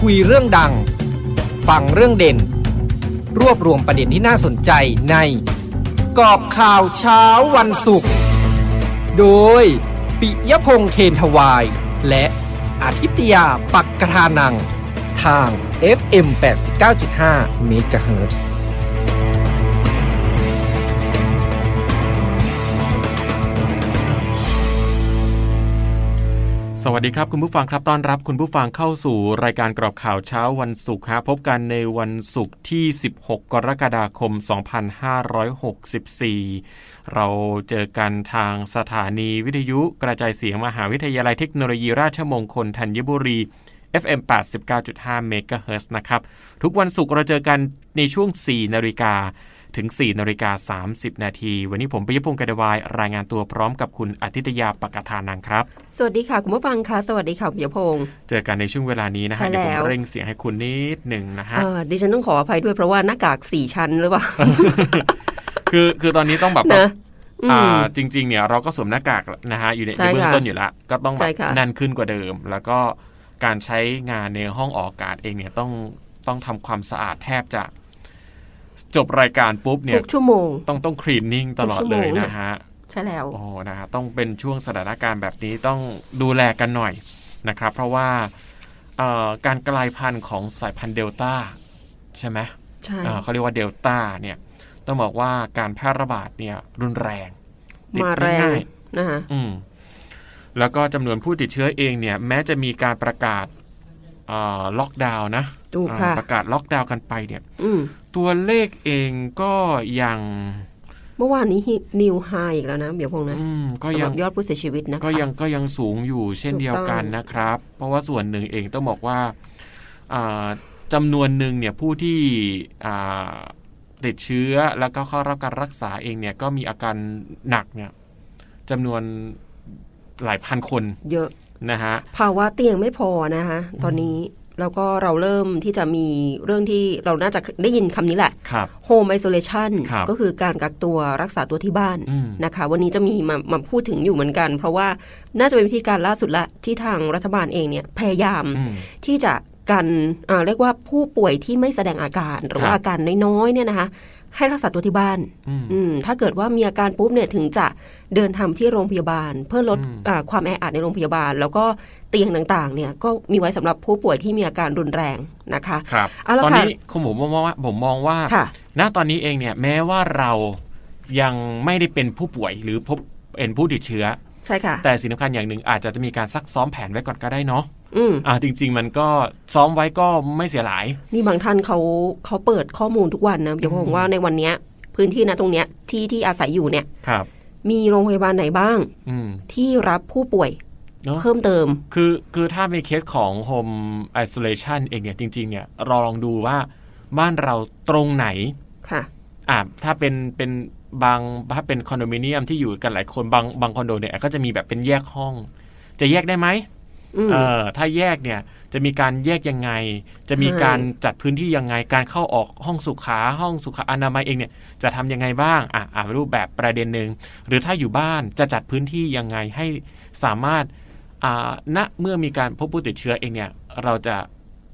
คุยเรื่องดัง ฟังเรื่องเด่น รวบรวมประเด็นที่น่าสนใจใน กอบข่าวเช้าวันศุกร์ โดย ปิยพงษ์เคนทวาย และอาทิตยาปักกระทานัง ทาง FM 89.5 MHz สวัสดีครับคุณผู้ฟังครับต้อนรับคุณผู้ฟังเข้าสู่รายการกรอบข่าวเช้าวันศุกร์ฮะพบกันในวันศุกร์ที่ 16 กรกฎาคม 2564 เราเจอกันทางสถานีวิทยุกระจายเสียงมหาวิทยาลัยเทคโนโลยีราชมงคลธัญบุรี FM 89.5 MHz นะครับ ทุกวันศุกร์เราเจอกันในช่วง 4 นาฬิกา ถึง 4นาฬิกา30 นาทีวันนี้ผมปิยพงศ์กระดวายรายงานตัวพร้อมกับคุณอาทิตยาปกทานังครับ สวัสดีค่ะ คุณผู้ฟังค่ะ สวัสดีค่ะปิยพงศ์เจอกันในช่วงเวลานี้นะใช่ฮะเดี๋ยวผแล้มวเร่งเสียงให้คุณนิดหนึ่งนะฮะเอ่อดิฉันต้องขออภัยด้วยเพราะว่าหน้ากากสี่ชั้นหรือเปล่าคือคือตอนนี้ต้องแบบนะอือ่ามจริง ๆ เนี่ยเราก็สวมหน้ากากนะฮะอยู่ในใช่ในเบื้องค่ะต้นอยู่แล้วก็ต้องแบใช่บค่ะแน่นขึ้นกว่าเดิม แล้วก็การใช้งานในห้องออกอากาศเองเนี่ยต้องต้องทำความสะอาดแทบจะ จบรายการปุ๊บเนี่ทุยกชั่วโมง ต้องต้องคลีนนิ่งตลอดทุกชั่วเลโมงยนะฮะใช่แล้วโอ้นะฮะต้องเป็นช่วงสถานการณ์แบบนี้ต้องดูแลกันหน่อยนะครับ เพราะว่าเอ่อการกลายพันธุ์ของสายพันธุ์เดลต้าใช่ไหมใช่อ่าเขาเรียกว่าเดลต้าเนี่ยต้องบอกว่าการแพร่ระบาดเนี่ยรุนแรงติดมาแรงง่ายนะคะๆอืมแล้วก็จำนวนผู้ติดเชื้อเองเนี่ย แม้จะมีการประกาศอ่า ล็อกดาวน์นะถูกอ่าค่ะประกาศล็อกดาวน์กันไปเนี่ยอืมตัวเลขเองก็ยัง เมื่อวานนี้นิวไฮอีกแล้วนะเบียพงศ์นะอืมก็สำหยัรังบยอดผู้เสียชีวิตนะคะก็ยังก็ยังสูงอยู่เช่นถูกต้องเดียวกันนะครับ เพราะว่าส่วนหนึ่งเองต้องบอกว่าอ่าจำนวนหนึ่งเนี่ยผู้ที่อ่าติดเชื้อแล้วก็เข้ารับการรักษาเองเนี่ยก็มีอาการหนักเนี่ยจำนวนหลายพันคน เยอะ นะฮะภาวะเตียงไม่พอนะคะตอนนี้แล้วก็เราเริ่มที่จะมีเรื่องที่เราน่าจะได้ยินคำนี้แหละครับ home isolation ครับก็คือการกักตัวรักษาตัวที่บ้านอืมนะคะ วันนี้จะมีมามาพูดถึงอยู่เหมือนกัน เพราะว่าน่าจะเป็นวิธีการล่าสุดละที่ทางรัฐบาลเองเนี่ยพยายามอืมที่จะกันอ่าเรียกว่าผู้ป่วยที่ไม่แสดงอาการ หรือว่าครับอาการน้อยๆเนี่ยนะคะ ให้รักษาตัวที่บ้านอืมอืมถ้าเกิดว่ามีอาการปุ๊บเนี่ยถึงจะเดินทางที่โรงพยาบาล เพื่อลดอืมอ่าความแออัดในโรงพยาบาล แล้วก็เตียงต่างๆ เนี่ยก็มีไว้สำหรับผู้ป่วยที่มีอาการรุนแรงนะคะครับเอาละตอนค่ะนี้คุณผมมองว่าผมมองว่าค่ะณตอนนี้เองเนี่ยแม้ว่าเรายังไม่ได้เป็นผู้ป่วยหรือพบเป็นผู้ติดเชื้อ ใช่ค่ะ แต่สิ่งสำคัญอย่างหนึ่งอาจจะมีการซักซ้อมแผนไว้ก่อนก็ได้เนาะ อืมอ่าจริง ๆ มันก็ซ้อมไว้ก็ไม่เสียหลายมีบางท่านเขาเขาเปิดข้อมูลทุกวันนะเดี๋ยวผมว่าในวันเนี้ย พื้นที่นะตรงเนี้ยที่ที่อาศัยอยู่เนี่ยครับ มีโรงพยาบาลไหนบ้าง อืมที่รับผู้ป่วยเนาะเพิ่มเติม คือคือถ้าเป็นเคสของ home isolation เองเนี่ยจริง ๆ เนี่ยเราลองดูว่าบ้านเราตรงไหนค่ะ อ่าถ้าเป็นเป็นบางถ้าเป็นคอนโดมิเนียมที่อยู่กันหลายคนบางบางคอนโดเนี่ยก็จะมีแบบเป็นแยกห้อง จะแยกได้ไหมอืม เออถ้าแยกเนี่ยจะมีการแยกยังไง จะมีใช่การจัดพื้นที่ยังไง การเข้าออกห้องสุขาห้องสุขอนามัยเองเนี่ยจะทำยังไงบ้างอะอ่ารูปแบบประเด็นหนึ่งหรือถ้าอยู่บ้านจะจัดพื้นที่ยังไงให้สามารถอ่าณเมื่อมีการพบผู้ติดเชื้อเองเนี่ยเราจะ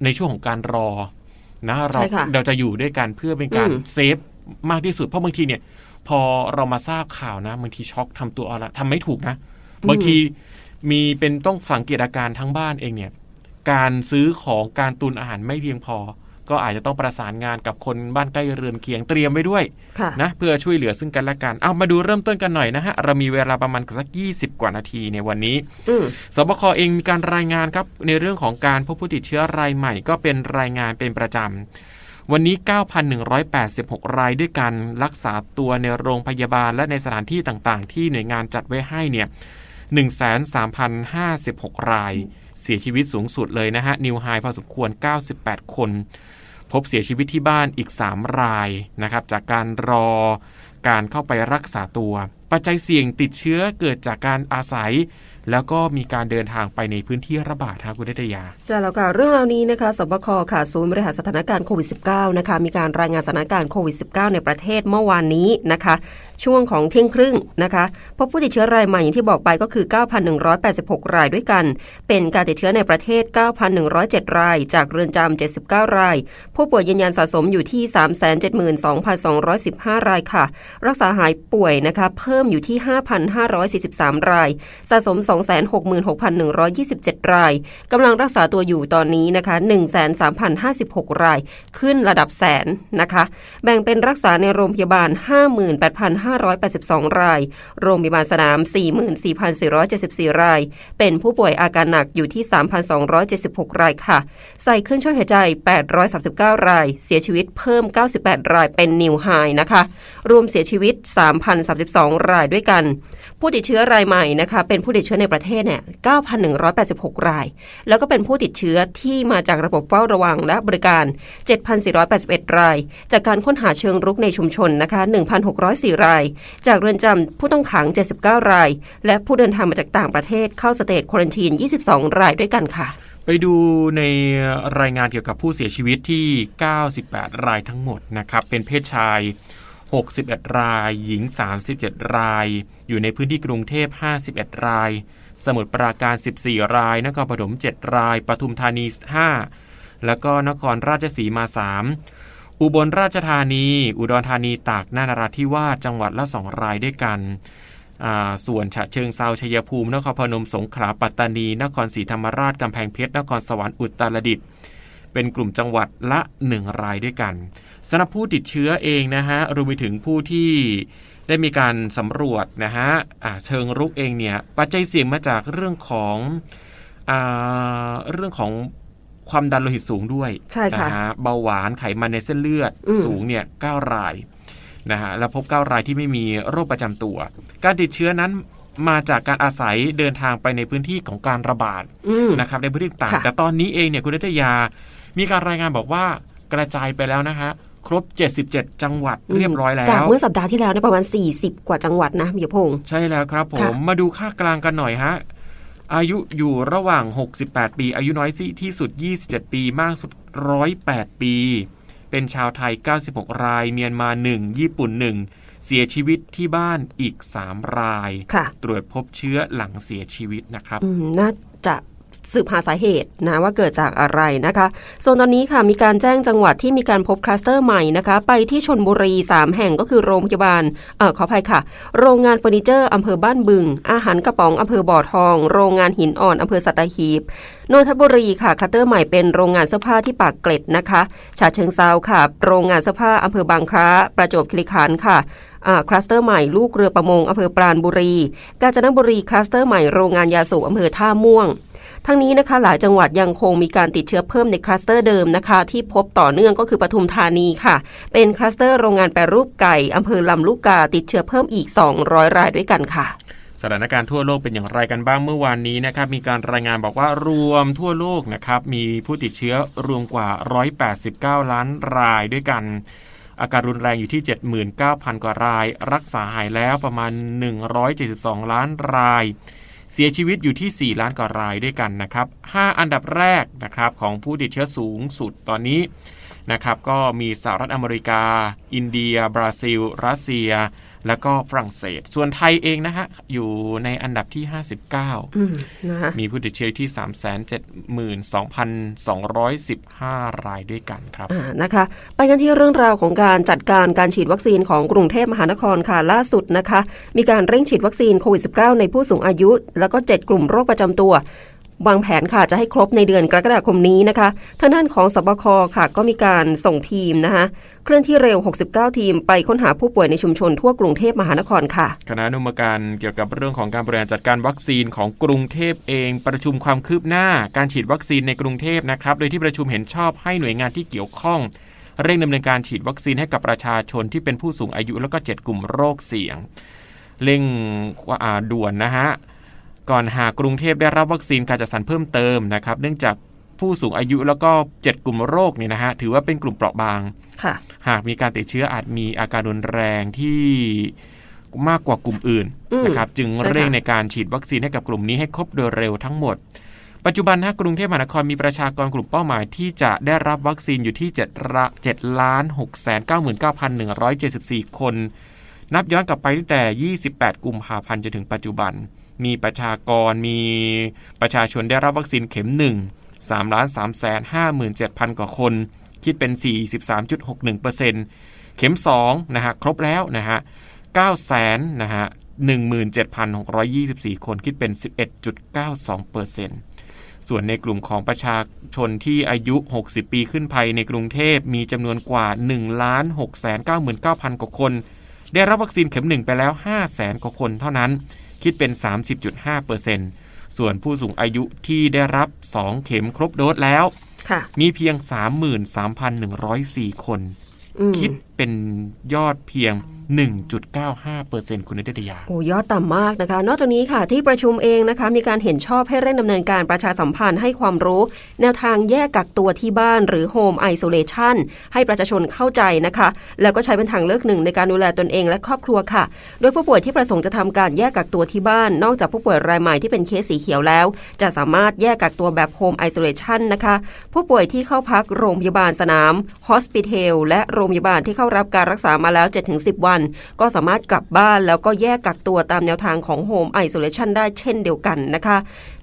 ในช่วงของการรอนะเราใช่ค่ะเราจะอยู่ด้วยกันเพื่อเป็นการอืมเซฟมากที่สุดเพราะบางทีเนี่ย พอเรามาทราบข่าวนะบางทีช็อกทำตัวอะไรทำไม่ถูกนะบางที มีเป็นต้องสังเกตอาการทั้งบ้านเองเนี่ยการซื้อของการตุนอาหารไม่เพียงพอ ก็อาจจะต้องประสานงานกับคนบ้านใกล้เรือนเคียงเตรียมไว้ด้วยค่ะนะเพื่อช่วยเหลือซึ่งกันและกันเอามาดูเริ่มต้นกันหน่อยนะฮะเรามีเวลาประมาณสัก 20 กว่านาทีในวันนี้อืมสบคเองมีการรายงานครับในเรื่องของการพบผู้ติดเชื้อรายใหม่ ก็เป็นรายงานเป็นประจำวันนี้ 9,186 รายด้วยกันรักษาตัวในโรงพยาบาลและในสถานที่ต่างๆ ที่หน่วยงานจัดไว้ให้เนี่ย 13,056 ราย เสียชีวิตสูงสุดเลยนะฮะ นิวไฮพอสมควร 98 คน พบเสียชีวิตที่บ้านอีก 3 รายนะครับ จากการรอการเข้าไปรักษาตัว ปัจจัยเสี่ยงติดเชื้อเกิดจากการอาศัยแล้วก็มีการเดินทางไปในพื้นที่ระบาดฮะคุณเดชยาใช่แล้วค่ะ เรื่องราวนี้นะคะสบคค่ะศูนย์บริหารสถานการณ์โควิด -19 นะคะมีการรายงานสถานการณ์โควิด -19 ในประเทศเมื่อวานนี้นะคะ ช่วงของเที่ยงครึ่งนะคะพบผู้ติดเชื้อรายใหม่อย่างที่บอกไปก็คือ 9,186 รายด้วยกัน เป็นการติดเชื้อในประเทศ 9,107 ราย จากเรือนจำ79 ราย ผู้ป่วยยืนยันสะสมอยู่ที่ 372,215 รายค่ะ รักษาหายป่วยนะคะเพิ่มอยู่ที่ 5,543 ราย สะสม 266,127 รายกำลังรักษาตัวอยู่ตอนนี้นะคะ13,056 ราย ขึ้นระดับแสนนะคะ แบ่งเป็นรักษาในโรงพยาบาล 58,5 58,582 ราย โรงพยาบาลสนาม 44,474 ราย เป็นผู้ป่วยอาการหนักอยู่ที่ 3,276 รายค่ะ ใส่เครื่องช่วยหายใจ 839 ราย เสียชีวิตเพิ่ม 98 รายเป็นนิวไฮนะคะ รวมเสียชีวิต 3,032 รายด้วยกัน ผู้ติดเชื้อรายใหม่นะคะเป็นผู้ติดเชื้อในประเทศเนี่ย 9,186 ราย แล้วก็เป็นผู้ติดเชื้อที่มาจากระบบเฝ้าระวังและบริการ 7,481 ราย จากการค้นหาเชิงรุกในชุมชนนะคะ 1,604 ราย จากเรือนจำผู้ต้องขัง 79 ราย และผู้เดินทางมาจากต่างประเทศเข้าสเตทควอนตีน 22 รายด้วยกันค่ะไปดูในรายงานเกี่ยวกับผู้เสียชีวิตที่ 98 รายทั้งหมดนะครับ เป็นเพศชาย 61 ราย หญิง 37 ราย อยู่ในพื้นที่กรุงเทพ 51 ราย สมุทรปราการ 14 ราย นครปฐม 7 ราย ปทุมธานี 5 แล้วก็นครราชสีมา 3 อุบลราชธานี อุดรธานี ตาก นานราธิวาส จังหวัดละ 2 รายด้วยกัน ส่วนฉะเชิงเซาชัยภูมิ นครพนม สงขลา ปัตตานี นครศรีธรรมราช กำแพงเพชร นครสวรรค์ อุตรดิตถ์ เป็นกลุ่มจังหวัดละ 1 รายด้วยกัน สำหรับผู้ติดเชื้อเองนะฮะรวมไปถึงผู้ที่ได้มีการสำรวจนะฮะอ่าเชิงรุกเองเนี่ยปัจจัยเสี่ยงมาจากเรื่องของอ่าเรื่องของความดันโลหิตสูงด้วยใช่ค่ะนฮเบาหวานไขมันในเส้นเลือดอืมสูงเนี่ย9รายนะฮะแล้วพบ9รายที่ไม่มีโรคประจำตัว การติดเชื้อนั้นมาจากการอาศัยเดินทางไปในพื้นที่ของการระบาดอืมนะครับในพื้นที่ต่างค่ะแต่ตอนนี้เองเนี่ยคุณนิตยา มีการรายงานบอกว่ากระจายไปแล้วนะฮะ ครบ 77 จังหวัดเรียบร้อยแล้จากวเมื่อสัปดาห์ที่แล้วเนี่ยประมาณ 40 กว่าจังหวัดนะมีพงษ์ใช่แล้วครับผค่ะมมาดูค่ากลางกันหน่อยฮะอายุอยู่ระหว่าง 68 ปี อายุน้อยที่สุด 27 ปี มากสุด 108 ปี เป็นชาวไทย 96 ราย เมียนมา 1 ญี่ปุ่น 1 เสียชีวิตที่บ้านอีก 3 รายค่ะตรวจพบเชื้อหลังเสียชีวิตนะครับอืมน่าจะ สืบหาสาเหตุนะว่าเกิดจากอะไรนะคะส่วนตอนนี้ค่ะมีการแจ้งจังหวัดที่มีการพบคลัสเตอร์ใหม่นะคะ ไปที่ชนบุรี 3 แห่งก็คือโรงพยาบาลเออขออภัยค่ะ โรงงานเฟอร์นิเจอร์อำเภอบ้านบึง อาหารกระป๋องอำเภอบ่อทอง โรงงานหินอ่อนอำเภอสัตหีบนนทบุรีค่ะคัตเตอร์ใหม่เป็นโรงงานเสื้อผ้าที่ปากเกร็ดนะคะฉะเชิงเซาค่ะ โรงงานเสื้อผ้าอำเภอบางคล้าประจวบคีรีขันธ์ค่ะคลัสเตอร์ใหม่ลูกเรือประมงอำเภอปราณบุรี กาญจนบุรีคลัสเตอร์ใหม่โรงงานยาสูบอำเภอท่าม่วง ทั้งนี้นะคะหลายจังหวัดยังคงมีการติดเชื้อเพิ่มในคลัสเตอร์เดิมนะคะที่พบต่อเนื่องก็คือปทุมธานีค่ะ เป็นคลัสเตอร์โรงงานแปรรูปไก่อำเภอลำลูกกาติดเชื้อเพิ่มอีก 200 รายด้วยกันค่ะสถานการณ์ทั่วโลกเป็นอย่างไรกันบ้างเมื่อวานนี้นะครับมีการรายงานบอกว่ารวมทั่วโลกนะครับมีผู้ติดเชื้อรวมกว่า 189 ล้านรายด้วยกัน อาการรุนแรงอยู่ที่ 79,000 กว่าราย รักษาหายแล้วประมาณ 172 ล้านราย เสียชีวิตอยู่ที่ 4 ล้านกว่ารายด้วยกันนะครับ 5 อันดับแรกนะครับของผู้ติดเชื้อสูงสุดตอนนี้นะครับก็มีสหรัฐอเมริกา อินเดีย บราซิล รัสเซีย แล้วก็ฝรั่งเศส ส่วนไทยเองนะฮะ อยู่ในอันดับที่ 59อืมนะคะมีผู้ติดเชื้อที่ 372,215 รายด้วยกันครับอ่านะคะ ไปกันที่เรื่องราวของการจัดการการฉีดวัคซีนของกรุงเทพมหานครค่ะล่าสุดนะคะ มีการเร่งฉีดวัคซีนโควิด -19 ในผู้สูงอายุ แล้วก็ 7 กลุ่มโรคประจำตัว วางแผนค่ะจะให้ครบในเดือนกรกฎาคมนี้นะคะทางด้านของสบคค่ะก็มีการส่งทีมนะคะเคลื่อนที่เร็ว 69 ทีมไปค้นหาผู้ป่วยในชุมชนทั่วกรุงเทพมหานครค่ะ คณะนุมการเกี่ยวกับเรื่องของการบริหารจัดการวัคซีนของกรุงเทพเอง ประชุมความคืบหน้าการฉีดวัคซีนในกรุงเทพนะครับ โดยที่ประชุมเห็นชอบให้หน่วยงานที่เกี่ยวข้องเร่งดำเนินการฉีดวัคซีนให้กับประชาชนที่เป็นผู้สูงอายุแล้วก็ 7 กลุ่มโรคเสี่ยง เร่งด่วนนะฮะ ก่อนหากกรุงเทพได้รับวัคซีนการจัดสรรเพิ่มเติมนะครับ เนื่องจากผู้สูงอายุแล้วก็ 7 กลุ่มโรคเนี่ยนะฮะถือว่าเป็นกลุ่มเปราะบางค่ะหากมีการติดเชื้ออาจมีอาการรุนแรงที่มากกว่ากลุ่มอื่นอืมนะครับจึงใช่ค่ะเร่งในการฉีดวัคซีนให้กับกลุ่มนี้ให้ครบโดยเร็วทั้งหมด ปัจจุบันนะกรุงเทพมหานครมีประชากรกลุ่มเป้าหมายที่จะได้รับวัคซีนอยู่ที่7ละ7ล้าน6 9 9 1 7 4 คน นับย้อนกลับไปตั้งแต่ 28 กุมภาพันธ์จนถึงปัจจุบัน มีประชากรมีประชาชนได้รับวัคซีนเข็ม 1 3ล้าน3แสน57,000 กว่าคน คิดเป็น 43.61%เข็ม 2 นะฮะ ครบแล้วนะฮะ9แสนนะฮะ17,624 คนคิดเป็น 11.92%ส่วนในกลุ่มของประชาชนที่อายุ 60 ปีขึ้นไปในกรุงเทพมีจำนวนกว่า 1 6 9 9 0 0 0 กว่าคน ได้รับวัคซีนเข็ม 1 ไปแล้ว 5 0 0แสนกว่าคนเท่านั้น คิดเป็น 30.5%ส่วนผู้สูงอายุที่ได้รับ 2 เข็มครบโดสแล้วค่ะมีเพียง 33,104 คนอืมคิด เป็นยอดเพียง 1.95%คุณนิตยา โอ้ยอดต่ำมากนะคะ นอกจากนี้ค่ะ ที่ประชุมเองนะคะ มีการเห็นชอบให้เร่งดำเนินการประชาสัมพันธ์ให้ความรู้ แนวทางแยกกักตัวที่บ้านหรือ Home Isolation ให้ประชาชนเข้าใจนะคะ แล้วก็ใช้เป็นทางเลือกหนึ่งในการดูแลตนเองและครอบครัวค่ะ โดยผู้ป่วยที่ประสงค์จะทำการแยกกักตัวที่บ้าน นอกจากผู้ป่วยรายใหม่ที่เป็นเคสสีเขียวแล้ว จะสามารถแยกกักตัวแบบ Home Isolation นะคะ ผู้ป่วยที่เข้าพักโรงพยาบาลสนาม Hospital และโรงพยาบาลที่เข้ารับการรักษามาแล้ว 7-10 วัน ก็สามารถกลับบ้านแล้วก็แยกกักตัวตามแนวทางของ Home Isolation ได้เช่นเดียวกันนะคะ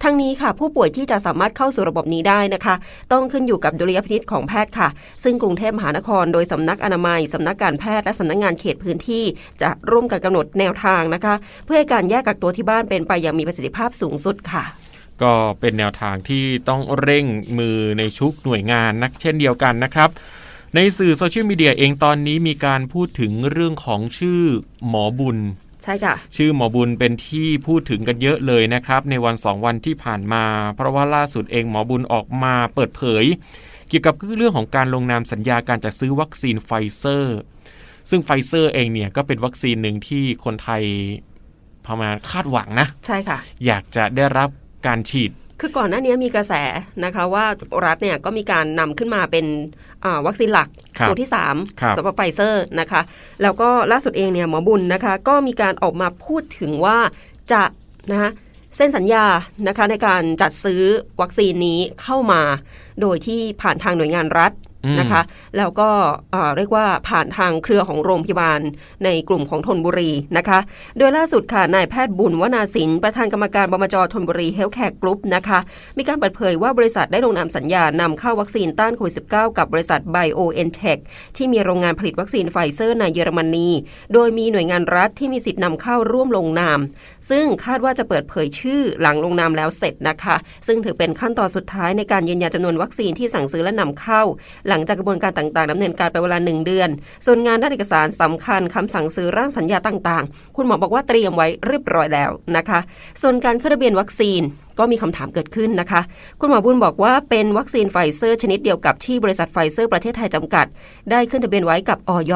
ทั้งนี้ค่ะ ผู้ป่วยที่จะสามารถเข้าสู่ระบบนี้ได้นะคะ ต้องขึ้นอยู่กับดุลยพินิจของแพทย์ค่ะ ซึ่งกรุงเทพมหานคร โดยสำนักอนามัยสำนักการแพทย์และสำนักงานเขตพื้นที่ จะร่วมกันกำหนดแนวทางนะคะ เพื่อให้การแยกกักตัวที่บ้านเป็นไปอย่างมีประสิทธิภาพสูงสุดค่ะก็เป็นแนวทางที่ต้องเร่งมือในชุกหน่วยงานนักเช่นเดียวกันนะครับ ในสื่อโซเชียลมีเดียเองตอนนี้มีการพูดถึงเรื่องของชื่อหมอบุญ ใช่ค่ะ ชื่อหมอบุญเป็นที่พูดถึงกันเยอะเลยนะครับ ในวันสองวันที่ผ่านมา เพราะว่าล่าสุดเองหมอบุญออกมาเปิดเผย เกี่ยวกับเรื่องของการลงนามสัญญาการจัดซื้อวัคซีนไฟเซอร์ ซึ่งไฟเซอร์เองเนี่ยก็เป็นวัคซีนหนึ่งที่คนไทยประมาณคาดหวังนะ ใช่ค่ะ อยากจะได้รับการฉีด คือก่อนหน้านี้มีกระแสนะคะว่ารัฐเนี่ยก็มีการนำขึ้นมาเป็นอ่าวัคซีนหลักครับตัวที่ครับ3สำหรับไฟเซอร์นะคะ แล้วก็ล่าสุดเองเนี่ยหมอบุญนะคะ ก็มีการออกมาพูดถึงว่าจะนะคะเส้นสัญญานะคะในการจัดซื้อวัคซีนนี้เข้ามา โดยที่ผ่านทางหน่วยงานรัฐอืม นะคะ แล้วก็เรียกว่าผ่านทางเครือของโรงพยาบาลในกลุ่มของธนบุรีนะคะ โดยล่าสุดค่ะนายแพทย์บุญวนาสินประธานกรรมการบมจธนบุรีเฮลท์แคร์กรุ๊ปนะคะ มีการเปิดเผยว่าบริษัทได้ลงนามสัญญานำเข้าวัคซีนต้านโควิด -19 กับบริษัท BioNTech ที่มีโรงงานผลิตวัคซีนไฟเซอร์ในเยอรมนี โดยมีหน่วยงานรัฐที่มีสิทธิ์นำเข้าร่วมลงนาม ซึ่งคาดว่าจะเปิดเผยชื่อหลังลงนามแล้วเสร็จนะคะ ซึ่งถือเป็นขั้นตอนสุดท้ายในการยืนยันจำนวนวัคซีนที่สั่งซื้อและนำเข้าหลัังจากกระบวนการต่างๆดำเนินการไปเวลาหนึ่งเดือน ส่วนงานด้านเอกสารสำคัญคำสั่งซื้อร่างสัญญาต่างๆ คุณหมอบอกว่าเตรียมไว้เรียบร้อยแล้วนะคะ ส่วนการขึ้นทะเบียนวัคซีนก็มีคำถามเกิดขึ้นนะคะ คุณหมอบุญบอกว่าเป็นวัคซีนไฟเซอร์ชนิดเดียวกับที่บริษัทไฟเซอร์ประเทศไทยจำกัด ได้ขึ้นทะเบียนไว้กับอย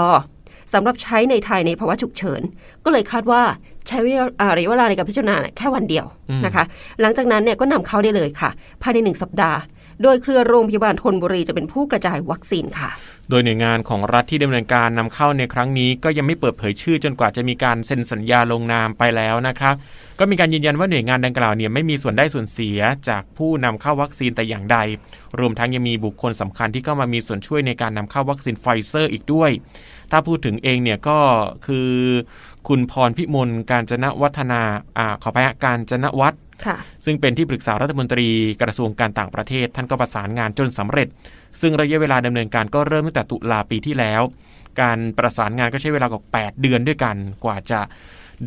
สำหรับใช้ในไทยในภาวะฉุกเฉิน ก็เลยคาดว่าใช้ระยะเวลาในการพิจารณาแค่วันเดียวนะคะ หลังจากนั้นเนี่ยก็นำเข้าได้เลยค่ะ ภายในหนึ่งสัปดาห์ โดยเครือโรงพยาบาลธนบุรีจะเป็นผู้กระจายวัคซีนค่ะ โดยหน่วยงานของรัฐที่ดำเนินการนำเข้าในครั้งนี้ ก็ยังไม่เปิดเผยชื่อจนกว่าจะมีการเซ็นสัญญาลงนามไปแล้วนะครับก็มีการยืนยันว่าหน่วยงานดังกล่าวเนี่ยไม่มีส่วนได้ส่วนเสียจากผู้นำเข้าวัคซีนแต่อย่างใด รวมทั้งยังมีบุคคลสำคัญที่เข้ามามีส่วนช่วยในการนำเข้าวัคซีนไฟเซอร์อีกด้วย ถ้าพูดถึงเองเนี่ยก็คือคุณพรพิมลการจนวัฒนาอ่าขอไปการจนวัฒน์ ซึ่งเป็นที่ปรึกษารัฐมนตรีกระทรวงการต่างประเทศ ท่านก็ประสานงานจนสำเร็จ ซึ่งระยะเวลาดำเนินการก็เริ่มตั้งแต่ตุลาปีที่แล้ว การประสานงานก็ใช้เวลากว่า8เดือนด้วยกันกว่าจะ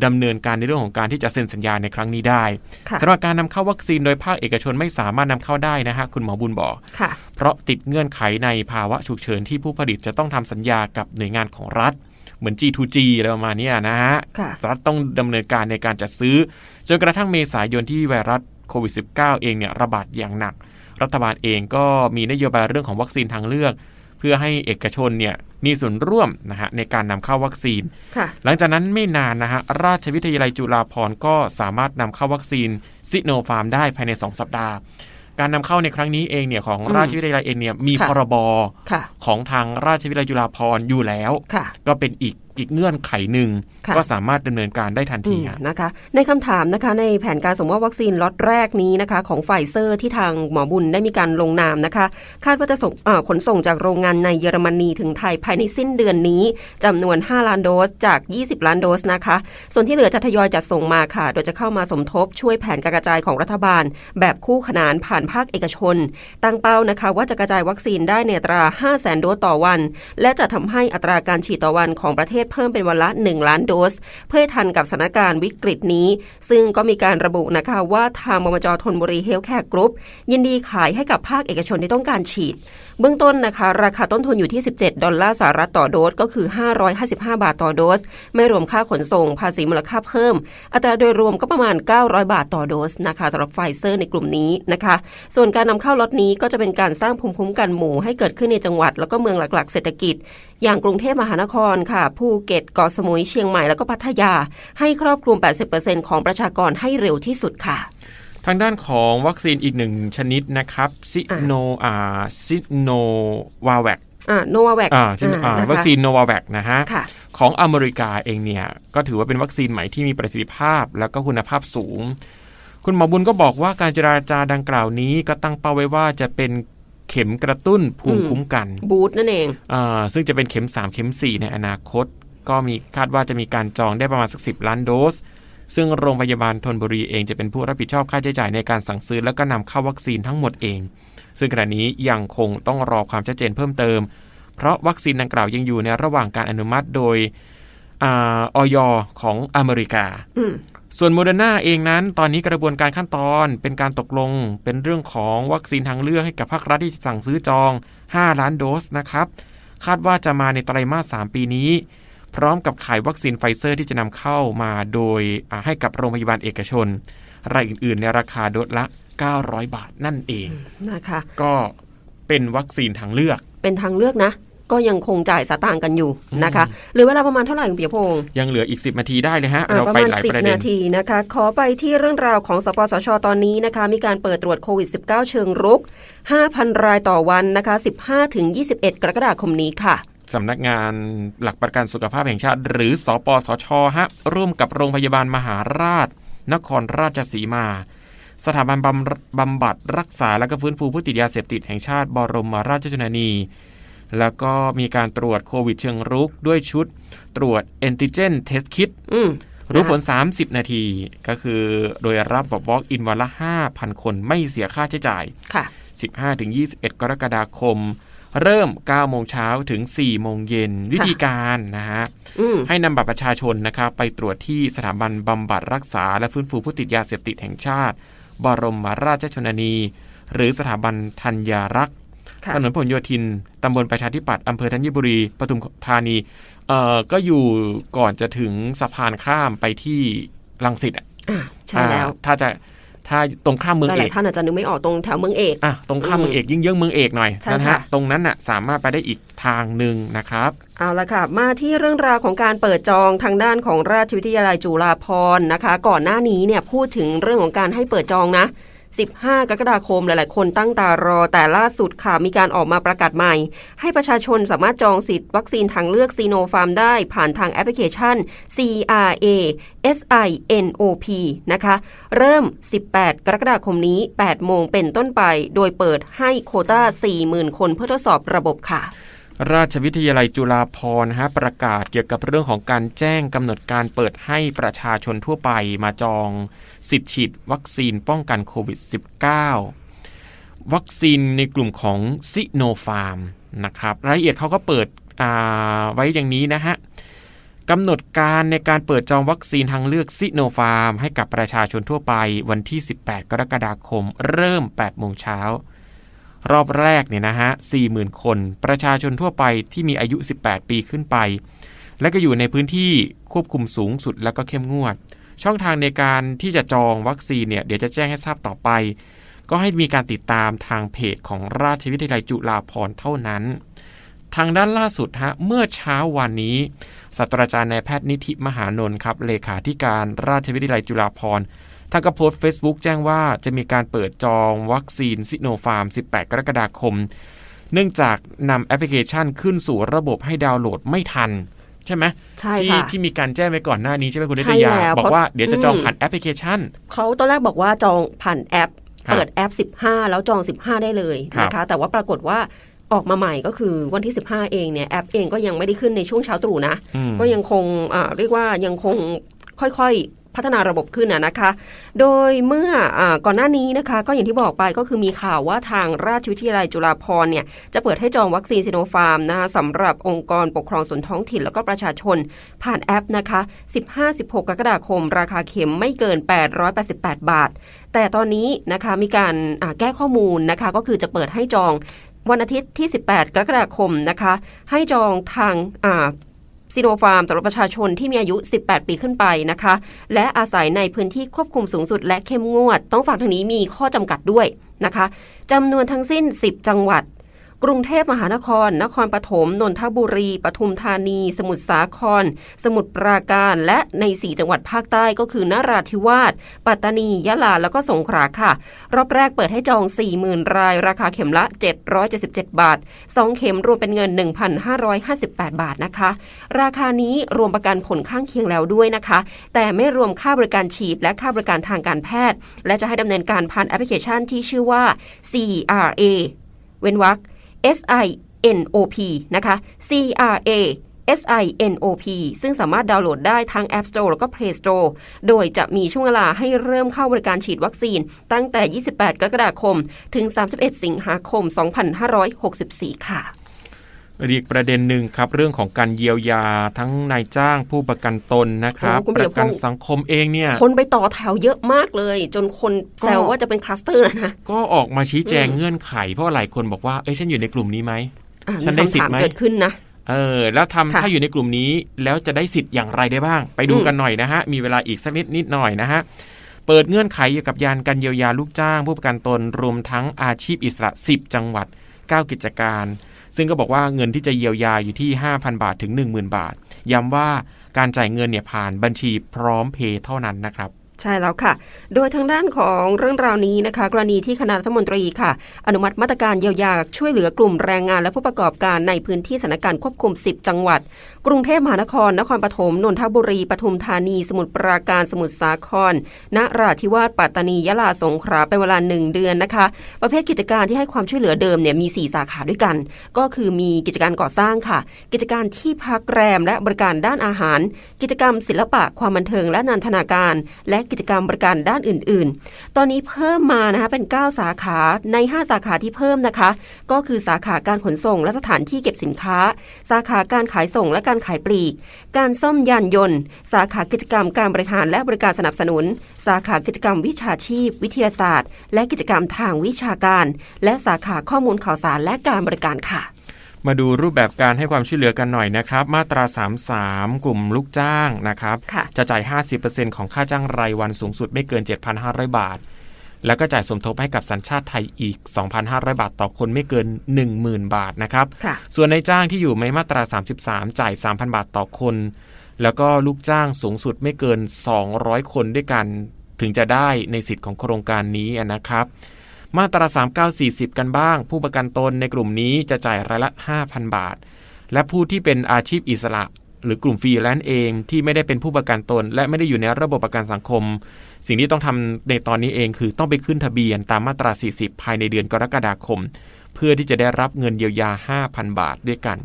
ดำเนินการในเรื่องของการที่จะเซ็นสัญญาในครั้งนี้ได้ค่ะสำหรับการนำเข้าวัคซีนโดยภาคเอกชนไม่สามารถนำเข้าได้นะฮะคุณหมอบุญบอกค่ะเพราะติดเงื่อนไขในภาวะฉุกเฉินที่ผู้ผลิตจะต้องทำสัญญากับหน่วยงานของรัฐ เหมือน G2G อะไรประมาณเนี้ยนะฮะค่ะรัฐต้องดำเนินการในการจัดซื้อ จนกระทั่งเมษายนที่ไวรัสโควิด -19 เองเนี่ยระบาดอย่างหนัก รัฐบาลเองก็มีนโยบายเรื่องของวัคซีนทางเลือก เพื่อให้เอกชนเนี่ยมีส่วนร่วมนะฮะในการนำเข้าวัคซีนค่ะหลังจากนั้นไม่นานนะฮะราชวิทยาลัยจุฬาภรณ์ก็สามารถนำเข้าวัคซีนซิโนฟาร์มได้ภายใน 2 สัปดาห์ การนำเข้าในครั้งนี้เองเนี่ยของอืมราชวิทยาลัยเองเนี่ยมีค่ะพรบค่ะของทางราชวิทยาลัยจุฬาภรณ์อยู่แล้วค่ะก็เป็นอีก อีกเงื่อนไขหนึ่งค่ะก็สามารถดำเนินการได้ทันอืทีมฮะนะคะ ในคำถามนะคะ ในแผนการส่งมอบวัคซีนล็อตแรกนี้นะคะ ของไฟเซอร์ที่ทางหมอบุญได้มีการลงนามนะคะ คาดว่าจะส่งเอ่อขนส่งจากโรงงานในเยอรมนีถึงไทยภายในสิ้นเดือนนี้จำนวน 5 ล้านโดสจาก 20 ล้านโดสนะคะ ส่วนที่เหลือจะทยอยจัดส่งมาค่ะ โดยจะเข้ามาสมทบช่วยแผนการกระจายของรัฐบาล แบบคู่ขนานผ่านภาคเอกชน ตั้งเป้านะคะ ว่าจะกระจายวัคซีนได้ในอัตรา 5 0 0 0 0 0โดสต่อวัน และจะทำให้อัตราการฉีดต่อวันของประเทศเพิ่มเป็นวันละ 1 ล้านโดส เพื่อทันกับสถานการณ์วิกฤตนี้ ซึ่งก็มีการระบุนะคะว่าทางบมจทนบุรีเฮลท์แคร์กรุ๊ปยินดีขายให้กับภาคเอกชนที่ต้องการฉีด เบื้องต้นนะคะ ราคาต้นทุนอยู่ที่ 17 ดอลลาร์สหรัฐต่อโดสก็คือ 555 บาทต่อโดส ไม่รวมค่าขนส่งภาษีมูลค่าเพิ่ม อัตราโดยรวมก็ประมาณ 900 บาทต่อโดสนะคะสำหรับไฟเซอร์ในกลุ่มนี้นะคะ ส่วนการนำเข้าล็อตนี้ก็จะเป็นการสร้างภูมิคุ้มกันหมู่ให้เกิดขึ้นในจังหวัด แล้วก็เมืองหลักๆ เศรษฐกิจ อย่างกรุงเทพมหานครค่ะภูเก็ตเกาะสมุยเชียงใหม่แล้วก็พัทยา ให้ครอบคลุม 80%ของประชากรให้เร็วที่สุดค่ะทางด้านของวัคซีนอีกหนึ่งชนิดนะครับซิโนอ่าซิโนวาแวคอ่าโนวาแวคอ่าที่อ่าวัคซีนโนวาแวคนะฮะค่ะของอเมริกาเองเนี่ย ก็ถือว่าเป็นวัคซีนใหม่ที่มีประสิทธิภาพแล้วก็คุณภาพสูง คุณหมอบุญก็บอกว่าการเจราจาดังกล่าวนี้ก็ตั้งเป้าไว้ว่าจะเป็น เข็มกระตุ้นภูมิอืมคุ้มกัน บูธนั่นเองอ่าซึ่งจะเป็นเข็ม 3 เข็ม 4 ในอนาคต ก็มีคาดว่าจะมีการจองได้ประมาณสักสิล้านโดส ซึ่งโรงพยาบาลทนบุรีเองจะเป็นผู้รับผิดชอบค่าใช้จ่ายในการสั่งซื้อแล้วก็นำเข้าวัคซีนทั้งหมดเอง ซึ่งขณะนี้ยังคงต้องรอความชัดเจนเพิ่มเติม เพราะวัคซีนดังกล่าวยังอยู่ในระหว่างการอนุมัติโดย อาออยของอเมริกาอืมส่วนโมเดอร์นาเองนั้น ตอนนี้กระบวนการขั้นตอนเป็นการตกลง เป็นเรื่องของวัคซีนทางเลือกให้กับภาครัฐที่จะสั่งซื้อจอง 5 ล้านโดสนะครับ คาดว่าจะมาในไตรมาส 3 ปีนี้ พร้อมกับขายวัคซีนไฟเซอร์ที่จะนำเข้ามาโดยอ่าให้กับโรงพยาบาลเอกชน รายอื่น ๆ ในราคาโดสละ 900 บาทนั่นเองนะคะ ก็เป็นวัคซีนทางเลือก เป็นทางเลือกนะ ก็ยังคงจ่ายสตางค์กันอยู่นะคะ หรือเวลาประมาณเท่าไหร่คุณเปียพงษ์ยังเหลืออีก 10 นาทีได้เลยฮะอ่าเราประไปมาณหลาย10ประเด็นนาทีนะคะ ขอไปที่เรื่องราวของสปสชตอนนี้นะคะ มีการเปิดตรวจโควิด -19 เชิงรุก 5,000 รายต่อวันนะคะ 15-21 กรกฎาคมนี้ค่ะสำนักงานหลักประกันสุขภาพแห่งชาติ หรือสปสชฮะร่วมกับโรงพยาบาลมหาราช นครราชสีมา สถาบันบำบำบัดรักษาและก็ฟื้นฟูผู้ติดยาเสพติดแห่งชาติบรมราชชนนี แล้วก็มีการตรวจโควิดเชิงรุกด้วยชุดตรวจแอนติเจนเทสคิ t อืมรู้ผล 30 นาที ก็คือโดยรับแบบ walk in วันละ 5,000 คนไม่เสียค่าใช้จ่ายค่ะ15-21 กรกฎาคม เริ่ม 9 โมงเช้าถึง 4 โมงเย็น วิธีการนะฮะอืมให้นำบัตรประชาชนนะครับ ไปตรวจที่สถาบันบำบัดรักษา และฟื้นฟูผู้ติดยาเสพติดแห่งชาติ บรมราชชนนี หรือสถาบันธัญญารักษ์ค่ะ ถนนพหลโยธินตำบลประชาธิปัตย์อำเภอธัญบุรีปทุมธานีเอ่อก็อยู่ก่อนจะถึงสะพานข้ามไปที่ลังสิตอะอ่าใช่แล้วอ่าถ้าจะถ้าตรงข้ามเมืองหเอลากยๆท่านอาจจะนึกไม่ออกตรงแถวเมืองเอกอะตรงข้ามอืมเมืองเอกยิ่งเยื้องเมืองเอกหน่อยใช่นะฮะค่ะตรงนั้นน่ะสามารถไปได้อีกทางหนึ่งนะครับ เอาละค่ะ มาที่เรื่องราวของการเปิดจองทางด้านของราชวิทยาลัยจุฬาภรณ์นะคะ ก่อนหน้านี้เนี่ยพูดถึงเรื่องของการให้เปิดจองนะ 15 กรกฎาคมหลายๆ คนตั้งตารอ แต่ล่าสุดค่ะมีการออกมาประกาศใหม่ ให้ประชาชนสามารถจองสิทธิ์วัคซีนทางเลือกซีโนฟาร์มได้ผ่านทางแอปพลิเคชัน CRA SINOP นะคะ เริ่ม 18 กรกฎาคมนี้ 8 โมงเป็นต้นไป โดยเปิดให้โคต้า 40,000 คนเพื่อทดสอบระบบค่ะ ราชวิทยาลัยจุฬาภรณ์ฮะประกาศเกี่ยวกับเรื่องของการแจ้งกำหนดการเปิดให้ประชาชนทั่วไปมาจองสิทธิ์ฉีดวัคซีนป้องกันโควิด -19 วัคซีนในกลุ่มของซิโนฟาร์มนะครับรายละเอียดเขาก็เปิดไว้อย่างนี้นะฮะกำหนดการในการเปิดจองวัคซีนทางเลือกซิโนฟาร์ม ให้กับประชาชนทั่วไปวันที่ 18 กรกฎาคม เริ่ม 8 โมงเช้า รอบแรกเนี่ยนะฮะ40,000 คน ประชาชนทั่วไปที่มีอายุ 18 ปีขึ้นไป และก็อยู่ในพื้นที่ควบคุมสูงสุดแล้วก็เข้มงวด ช่องทางในการที่จะจองวัคซีนเนี่ยเดี๋ยวจะแจ้งให้ทราบต่อไป ก็ให้มีการติดตามทางเพจของราชวิทยาลัยจุฬาภรณ์เท่านั้น ทางด้านล่าสุดฮะเมื่อเช้าวันนี้ศาสตราจารย์นายแพทย์นิธิมหานนท์ครับเลขาธิการราชวิทยาลัยจุฬาภรณ์ ท่านก็โพสต์ Facebook แจ้งว่าจะมีการเปิดจองวัคซีนซิโนฟาร์ม 18 กรกฎาคม เนื่องจากนำแอปพลิเคชันขึ้นสู่ระบบให้ดาวน์โหลดไม่ทัน ใช่ไหมใช่ที่ค่ะ ที่มีการแจ้งไปก่อนหน้านี้ใช่ไหมคุณนิใช่ตยาแล้วบอกว่าเพราะเดี๋ยวจะจองอืม ผ่านแอปพลิเคชัน เขาตอนแรกบอกว่าจองผ่านแอป ครับเปิดแอป 15 แล้วจอง 15 ได้เลยครับนะคะแต่ว่าปรากฏว่าออกมาใหม่ก็คือวันที่ 15 เองเนี่ยแอปเองก็ยังไม่ได้ขึ้นในช่วงเช้าตรู่นะ อืม ก็ยังคงอ่าเรียกว่ายังคงค่อยๆ พัฒนาระบบขึ้นนะนะคะ โดยเมื่ออก่อนหน้านี้นะคะ ก็อย่างที่บอกไปก็คือมีข่าวว่าทางราชวิทยาลัยจุฬาภรณ์เนี่ยจะเปิดให้จองวัคซีนซิโนฟาร์มนะคะสำหรับองค์กรปกครองส่วนท้องถิ่นแล้วก็ประชาชน ผ่านแอปนะคะ 15-16 กรกฎาคม ราคาเข็มไม่เกิน 888 บาท แต่ตอนนี้นะคะมีการแก้ข้อมูลนะคะ ก็คือจะเปิดให้จองวันอาทิตย์ที่ 18 กรกฎาคมนะคะ ให้จองทางอ่า ซีโนฟาร์มสำหรับประชาชนที่มีอายุ 18 ปีขึ้นไปนะคะ และอาศัยในพื้นที่ควบคุมสูงสุดและเข้มงวด ต้องฝากทางนี้มีข้อจำกัดด้วยนะคะจำนวนทั้งสิ้น 10 จังหวัด กรุงเทพมหานคร นครปฐม นนทบุรี ปทุมธานี สมุทรสาคร สมุทรปราการ และใน 4 จังหวัดภาคใต้ก็คือนราธิวาส ปัตตานี ยะลา แล้วก็สงขลาค่ะ รอบแรกเปิดให้จอง 40,000 ราย ราคาเข็มละ 777 บาท 2 เข็มรวมเป็นเงิน 1,558 บาทนะคะ ราคานี้รวมประกันผลข้างเคียงแล้วด้วยนะคะ แต่ไม่รวมค่าบริการฉีดและค่าบริการทางการแพทย์ และจะให้ดำเนินการผ่านแอปพลิเคชันที่ชื่อว่า CRA เว้นวรรค S I N O P นะคะ C R A S I N O P ซึ่งสามารถดาวน์โหลดได้ทั้ง App Store แล้วก็ Play Store โดยจะมีช่วงเวลาให้เริ่มเข้าบริการฉีดวัคซีน ตั้งแต่ 28 กรกฎาคม ถึง 31 สิงหาคม 2564 ค่ะ อีกประเด็นหนึ่งครับ เรื่องของการเยียวยาทั้งนายจ้างผู้ประกันตนนะครับโอ้คุณปเบียระร์กันพงษ์สังคมเองเนี่ย คนไปต่อแถวเยอะมากเลย จนคนแซวก็ว่าจะเป็นคลัสเตอร์แล้วนะก็ออกมาชี้แจงอืมเงื่อนไข เพราะว่าหลายคนบอกว่าเอ้ยฉันอยู่ในกลุ่มนี้ไหมอะฉันมีได้สิคำทธิ์ถามไหมเกิดขึ้นนะเออแล้วทำค่ะถ้าอยู่ในกลุ่มนี้แล้วจะได้สิทธิ์อย่างไรได้บ้าง ไปดูอืมกันหน่อยนะฮะ มีเวลาอีกสักนิดนิดหน่อยนะฮะเปิดเงื่อนไขเกี่ยวกับยานการเยียวยาลูกจ้าง ผู้ประกันตนรวมทั้งอาชีพอิสระ 10 จังหวัด 9 กิจการ ซึ่งก็บอกว่าเงินที่จะเยียวยาอยู่ที่ 5,000 บาทถึง 10,000 บาท ย้ำว่าการจ่ายเงินเนี่ยผ่านบัญชีพร้อมเพย์เท่านั้นนะครับ ใช่แล้วค่ะ โดยทางด้านของเรื่องราวนี้นะคะ กรณีที่คณะรัฐมนตรีค่ะ อนุมัติมาตรการเยียวยาช่วยเหลือกลุ่มแรงงานและผู้ประกอบการในพื้นที่สถานการณ์ควบคุม 10 จังหวัด กรุงเทพมหานคร นครปฐม นนทบุรี ปทุมธานี สมุทรปราการ สมุทรสาคร นราธิวาส ปัตตานี ยะลา สงขลา เป็นเวลา1เดือนนะคะ ประเภทกิจการที่ให้ความช่วยเหลือเดิมเนี่ยมี 4 สาขาด้วยกัน ก็คือมีกิจการก่อสร้างค่ะ กิจการที่พักแรมและบริการด้านอาหาร กิจกรรมศิลปะ ความบันเทิง และนันทนาการ และกิจกรรมบริการด้านอื่น ๆ ตอนนี้เพิ่มมานะคะเป็น 9 สาขาใน 5 สาขาที่เพิ่มนะคะ ก็คือสาขาการขนส่งและสถานที่เก็บสินค้า สาขาการขายส่งและการขายปลีก การซ่อมยานยนต์ สาขากิจกรรมการบริหารและบริการสนับสนุน สาขากิจกรรมวิชาชีพ วิทยาศาสตร์ และกิจกรรมทางวิชาการ และสาขาข้อมูลข่าวสารและการบริการค่ะ มาดูรูปแบบการให้ความช่วยเหลือกันหน่อยนะครับ มาตรา 33 กลุ่มลูกจ้างนะครับค่ะจะจ่าย 50%ของค่าจ้างรายวันสูงสุดไม่เกิน 7,500 บาท แล้วก็จ่ายสมทบให้กับสัญชาติไทยอีก 2,500 บาทต่อคนไม่เกิน 10,000 บาทนะครับค่ะส่วนในจ้างที่อยู่ในมาตรา 33 จ่าย 3,000 บาทต่อคน แล้วก็ลูกจ้างสูงสุดไม่เกิน 200 คนด้วยกัน ถึงจะได้ในสิทธิ์ของโครงการนี้นะครับ มาตรา 3940 กันบ้าง ผู้ประกันตนในกลุ่มนี้จะจ่ายรายละ 5,000 บาท และผู้ที่เป็นอาชีพอิสระ หรือกลุ่มฟรีแลนซ์เองที่ไม่ได้เป็นผู้ประกันตน และไม่ได้อยู่ในระบบประกันสังคม สิ่งที่ต้องทำในตอนนี้เองคือต้องไปขึ้นทะเบียนตามมาตรา 40 ภายในเดือนกรกฎาคม เพื่อที่จะได้รับเงินเยียวยา 5,000 บาทด้วยกัน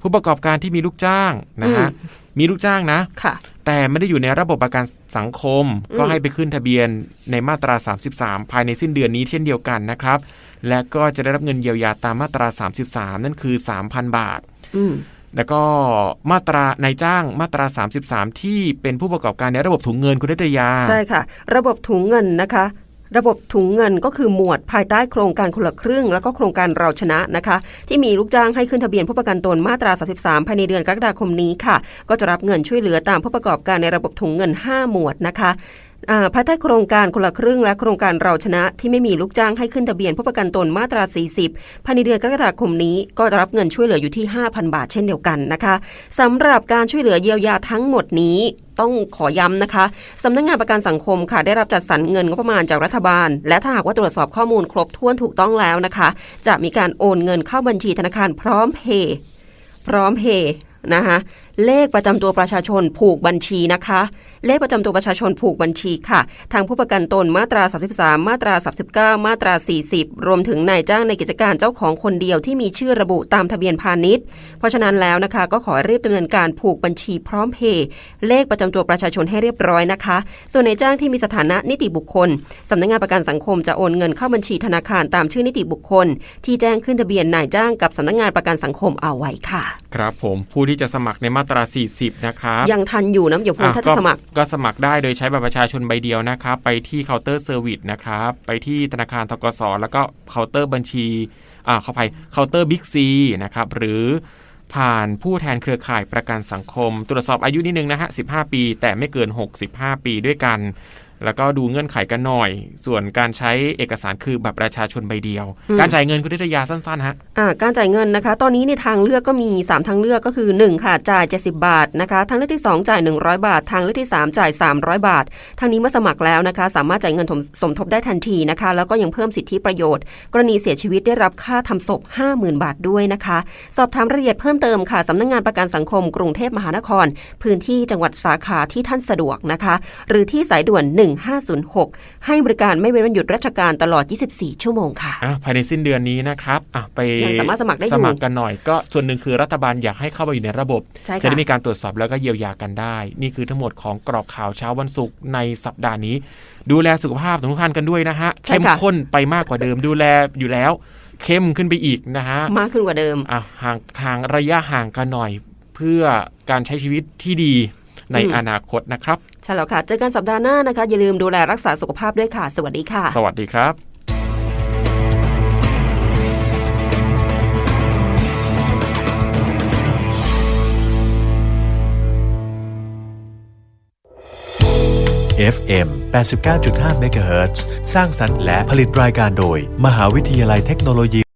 ผู้ประกอบการที่มีลูกจ้างนะฮะอืมมีลูกจ้างนะค่ะ แต่ไม่ได้อยู่ในระบบประกันสังคมอืมก็ให้ไปขึ้นทะเบียนในมาตรา 33 ภายในสิ้นเดือนนี้เช่นเดียวกันนะครับ และก็จะได้รับเงินเยียวยาตามมาตรา 33 นั่นคือ 3,000 บาทอืมแล้วก็มาตรานายจ้างมาตรา 33 ที่เป็นผู้ประกอบการในระบบถุงเงินคุณนิตยา ใช่ค่ะ ระบบถุงเงินนะคะ ระบบถุงเงินก็คือหมวดภายใต้โครงการคนละครึ่ง แล้วก็โครงการเราชนะนะคะ ที่มีลูกจ้างให้ขึ้นทะเบียนผู้ประกันตนมาตรา 33 ภายในเดือนกรกฎาคมนี้ค่ะ ก็จะรับเงินช่วยเหลือตามผู้ประกอบการในระบบถุงเงิน 5 หมวดนะคะ ภายใต้โครงการคนละครึ่งและโครงการเราชนะที่ไม่มีลูกจ้างให้ขึ้นทะเบียนผู้ประกันตนมาตรา 40 ภายในเดือนกรกฎาคมนี้ก็จะรับเงินช่วยเหลืออยู่ที่ 5,000 บาทเช่นเดียวกันนะคะสำหรับการช่วยเหลือเยียวยาทั้งหมดนี้ต้องขอย้ำนะคะสำนักงานประกันสังคมค่ะ ได้รับจัดสรรเงินงบประมาณจากรัฐบาล และถ้าหากว่าตรวจสอบข้อมูลครบถ้วนถูกต้องแล้วนะคะ จะมีการโอนเงินเข้าบัญชีธนาคารพร้อมเพย์พร้อมเพย์นะคะ เลขประจำตัวประชาชนผูกบัญชีนะคะ เลขประจำตัวประชาชนผูกบัญชีค่ะ ทางผู้ประกันตนมาตรา 33 มาตรา 39 มาตรา 40 รวมถึงนายจ้างในกิจการเจ้าของคนเดียวที่มีชื่อระบุตามทะเบียนพาณิชย์ เพราะฉะนั้นแล้วนะคะ ก็ขอรีบดำเนินการผูกบัญชีพร้อมเพย์เลขประจำตัวประชาชนให้เรียบร้อยนะคะ ส่วนนายจ้างที่มีสถานะนิติบุคคลสำนักงานประกันสังคมจะโอนเงินเข้าบัญชีธนาคารตามชื่อนิติบุคคล ที่แจ้งขึ้นทะเบียนนายจ้างกับสำนักงานประกันสังคมเอาไว้ค่ะ ครับผมผู้ที่จะสมัครในมาตรา 40 นะครับยังทันอยู่นะอย่าพูดอะถ้าจะสมัครก็สมัครได้โดยใช้บัตรประชาชนใบเดียวนะครับ ไปที่เคาน์เตอร์เซอร์วิสนะครับ ไปที่ธนาคารทกสแล้วก็เคาน์เตอร์บัญชีอ่าเข้าไปเคาน์เตอร์บิ๊กซีนะครับหรือผ่านผู้แทนเครือข่ายประกันสังคม ตรวจสอบอายุนิดนึงนะฮะ 15 ปี แต่ไม่เกิน 65 ปีด้วยกัน แล้วก็ดูเงื่อนไขกันหน่อย ส่วนการใช้เอกสารคือบัตรประชาชนใบเดียวอืมการจ่ายเงินคุณทิตยาสั้นๆฮะอ่าการจ่ายเงินนะคะ ตอนนี้ในทางเลือกก็มี 3 ทางเลือกก็คือ 1 ค่ะจ่าย 70 บาทนะคะทางเลือกที่ 2 จ่าย 100 บาท ทางเลือกที่ 3 จ่าย 300 บาท ทางนี้เมื่อสมัครแล้วนะคะ สามารถจ่ายเงินสมสมทบได้ทันทีนะคะ แล้วก็ยังเพิ่มสิทธิประโยชน์ กรณีเสียชีวิตได้รับค่าทำศพ 50,000 บาทด้วยนะคะ สอบถามรายละเอียดเพิ่มเติมค่ะสำนักงานประกันสังคมกรุงเทพมหานคร พื้นที่จังหวัดสาขาที่ท่านสะดวกนะคะ หรือที่สายด่วน1506 ให้บริการไม่เว้นวันหยุดราชการตลอด 24 ชั่วโมงค่ะอะภายในสิ้นเดือนนี้นะครับอะไปยังสามารถสมัครได้อยู่สมัครกันหน่อย ก็ส่วนหนึ่งคือรัฐบาลอยากให้เข้าไปอยู่ในระบบใช่จะค่ะได้มีการตรวจสอบแล้วก็เยียวยากันได้ นี่คือทั้งหมดของกรอบข่าวเช้าวันศุกร์ในสัปดาห์นี้ ดูแลสุขภาพของทุกท่านกันด้วยนะฮะใช่เข้มค่ะข้นไปมากกว่าเดิมดูแลอยู่แล้วเข้มขึ้นไปอีกนะฮะมากขึ้นกว่าเดิมอะห่างห่างระยะห่างกันหน่อย เพื่อการใช้ชีวิตที่ดี ในอืมอนาคตนะครับ ใช่แล้วค่ะ เจอกันสัปดาห์หน้านะคะ อย่าลืมดูแลรักษาสุขภาพด้วยค่ะ สวัสดีค่ะ สวัสดีครับ FM 89.5 MHz สร้างสรรค์และผลิตรายการโดย มหาวิทยาลัยเทคโนโลยี